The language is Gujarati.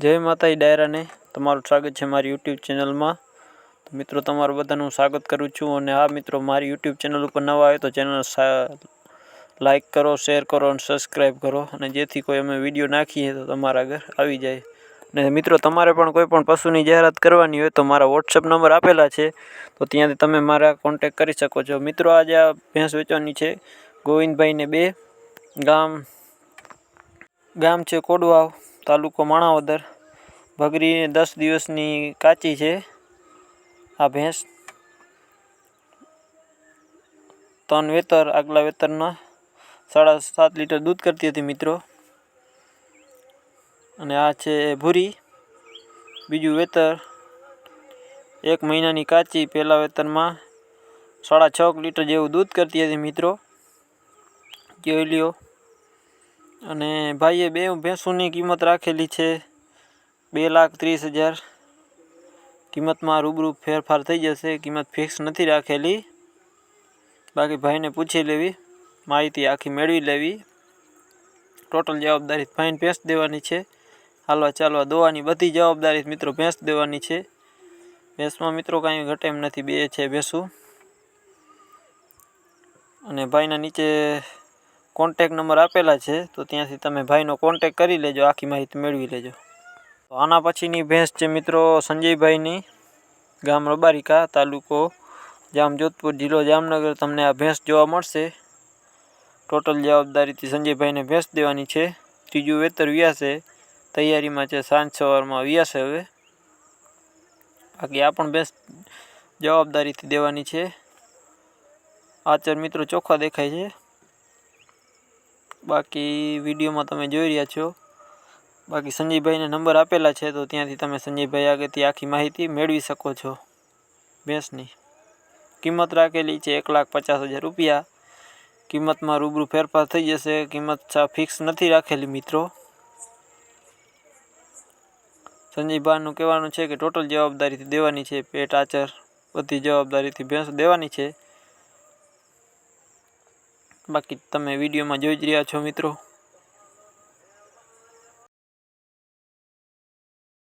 જય માતાજી ડાયરાને. તમારું સ્વાગત છે મારી યુટ્યુબ ચેનલમાં. તો મિત્રો, તમારું બધાનું સ્વાગત કરું છું અને આ મિત્રો, મારી યુટ્યુબ ચેનલ ઉપર નવા આવે તો ચેનલ લાઈક કરો, શેર કરો અને સબસ્ક્રાઈબ કરો. અને જેથી કોઈ અમે વીડિયો નાખીએ તો તમારા ઘર આવી જાય. અને મિત્રો, તમારે પણ કોઈ પણ પશુની જાહેરાત કરવાની હોય તો મારા વોટ્સઅપ નંબર આપેલા છે. તો ત્યાંથી તમે મારા કોન્ટેક કરી શકો છો. મિત્રો, આજે આ ભેંસ વેચવાની છે. ગોવિંદભાઈને બે ગામ ગામ છે કોડવાવ. તાલુકો માણાવદર. ભગરી દસ દિવસની કાચી છે આ ભેંસ. ત્રણ વેતર, આગલા વેતરના સાડા સાત લીટર દૂધ કરતી હતી મિત્રો. અને આ છે ભૂરી. બીજું વેતર, એક મહિનાની કાચી પહેલાં વેતરમાં સાડા છ લીટર જેવું દૂધ કરતી હતી મિત્રો. જોઈ લ્યો. અને ભાઈએ બે ભેંસોની કિંમત રાખેલી છે, બે લાખ ત્રીસ હજાર. કિંમતમાં રૂબરૂ ફેરફાર થઈ જશે, કિંમત ફિક્સ નથી રાખેલી. બાકી ભાઈને પૂછી લેવી, માહિતી આખી મેળવી લેવી. ટોટલ જવાબદારી ભાઈને ભેંસ દેવાની છે. હાલવા ચાલવા દોવાની બધી જવાબદારી મિત્રો ભેંસ દેવાની છે. ભેંસમાં મિત્રો કાંઈ ઘટે એમ નથી, બે છે ભેંસું. અને ભાઈના નીચે કોન્ટેક નંબર આપેલા છે, તો ત્યાંથી તમે ભાઈનો કોન્ટેક કરી લેજો, આખી માહિતી મેળવી લેજો. તો આના પછીની ભેંસ છે મિત્રો સંજયભાઈની, ગામ રબારિકા, તાલુકો જામજોધપુર, જિલ્લો જામનગર. તમને આ ભેંસ જોવા મળશે. ટોટલ જવાબદારીથી સંજયભાઈને ભેંસ દેવાની છે. ત્રીજું વેતર વ્યાસે તૈયારીમાં છે, સાંજ સવારમાં વ્યાસે હવે. બાકી આ પણ ભેંસ જવાબદારીથી દેવાની છે. આચર મિત્રો ચોખ્ખા દેખાય છે. બાકી વિડીયોમાં તમે જોઈ રહ્યા છો. બાકી સંજયભાઈને નંબર આપેલા છે, તો ત્યાંથી તમે સંજયભાઈ આગળથી આખી માહિતી મેળવી શકો છો. ભેંસની કિંમત રાખેલી છે એક લાખ પચાસ હજાર રૂપિયા. કિંમતમાં રૂબરૂ ફેરફાર થઈ જશે. કિંમત ફિક્સ નથી રાખેલી, મિત્રો. સંજયભાઈનું કહેવાનું છે કે ટોટલ જવાબદારીથી દેવાની છે. પેટ, આચર બધી જવાબદારીથી ભેંસ દેવાની છે. બાકી તમે વિડીયોમાં જોઈ જ રહ્યા છો મિત્રો.